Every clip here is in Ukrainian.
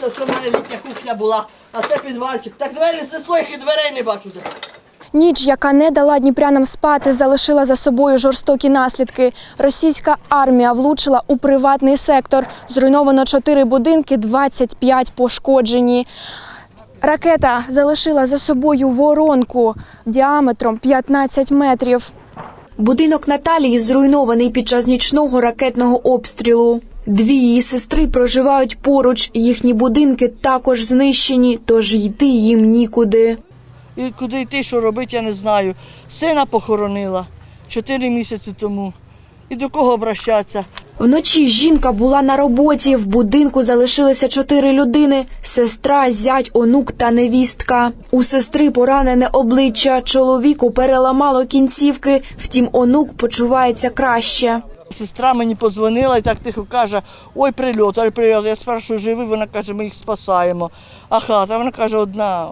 це що в мене літня кухня була, а це підвальчик. Так двері знесло, їх і дверей не бачу. Ніч, яка не дала дніпрянам спати, залишила за собою жорстокі наслідки. Російська армія влучила у приватний сектор. Зруйновано чотири будинки, 25 пошкоджені. Ракета залишила за собою воронку діаметром 15 метрів. Будинок Наталії зруйнований під час нічного ракетного обстрілу. Дві її сестри проживають поруч. Їхні будинки також знищені, тож йти їм нікуди. І куди йти, що робити, я не знаю. Сина похоронила чотири місяці тому. І до кого обращатися? Вночі жінка була на роботі. В будинку залишилися чотири людини: сестра, зять, онук та невістка. У сестри поранене обличчя. Чоловіку переламало кінцівки. Втім, онук почувається краще. Сестра мені позвонила і так тихо каже, ой, прильот, ой, прильот. Я спрашиваю, живий, вона каже, ми їх спасаємо. А хата, вона каже, одна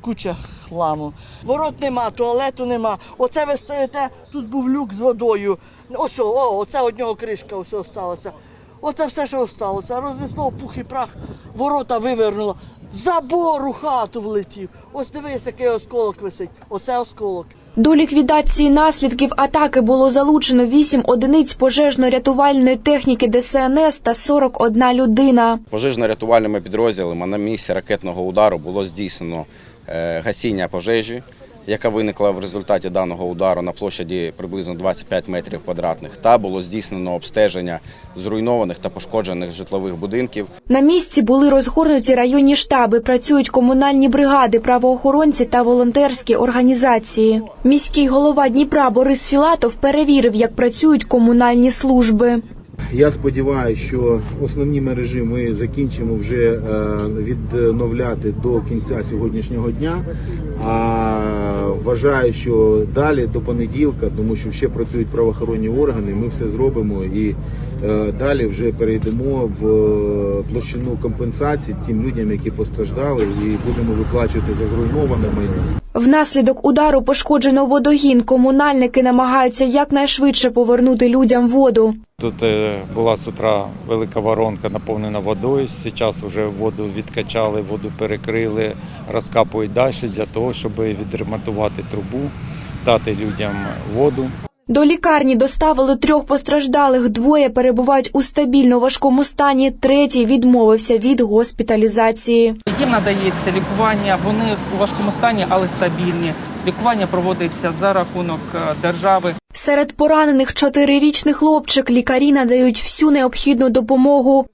куча хламу. Ворот нема, туалету нема. Оце ви стоїте, тут був люк з водою. Ось, о, оце од нього кришка ось осталася. Оце все, що осталося. Рознесло пух і прах, ворота вивернуло. Забор у хату влетів. Ось дивись, який осколок висить. Оце осколок. До ліквідації наслідків атаки було залучено 8 одиниць пожежно-рятувальної техніки ДСНС та 41 людина. Пожежно-рятувальними підрозділами на місці ракетного удару було здійснено е, гасіння пожежі, яка виникла в результаті даного удару на площаді приблизно 25 метрів квадратних, та було здійснено обстеження зруйнованих та пошкоджених житлових будинків. На місці були розгорнуті районні штаби, працюють комунальні бригади, правоохоронці та волонтерські організації. Міський голова Дніпра Борис Філатов перевірив, як працюють комунальні служби. Я сподіваюся, що основні мережі ми закінчимо вже е, відновляти до кінця сьогоднішнього дня. А вважаю, що далі до понеділка, тому що ще працюють правоохоронні органи, ми все зробимо і е, далі вже перейдемо в е, площину компенсації тим людям, які постраждали, і будемо виплачувати за зруйноване майно. Внаслідок удару пошкоджено водогін. Комунальники намагаються якнайшвидше повернути людям воду. Тут е, була з утра велика воронка наповнена водою. Зараз вже воду відкачали, воду перекрили, розкапують далі для того, щоб відремонтувати трубу, дати людям воду. До лікарні доставили трьох постраждалих. Двоє перебувають у стабільно важкому стані. Третій відмовився від госпіталізації. Їм надається лікування, вони у важкому стані, але стабільні. Лікування проводиться за рахунок е, держави. Серед поранених чотирирічний хлопчик лікарі надають всю необхідну допомогу.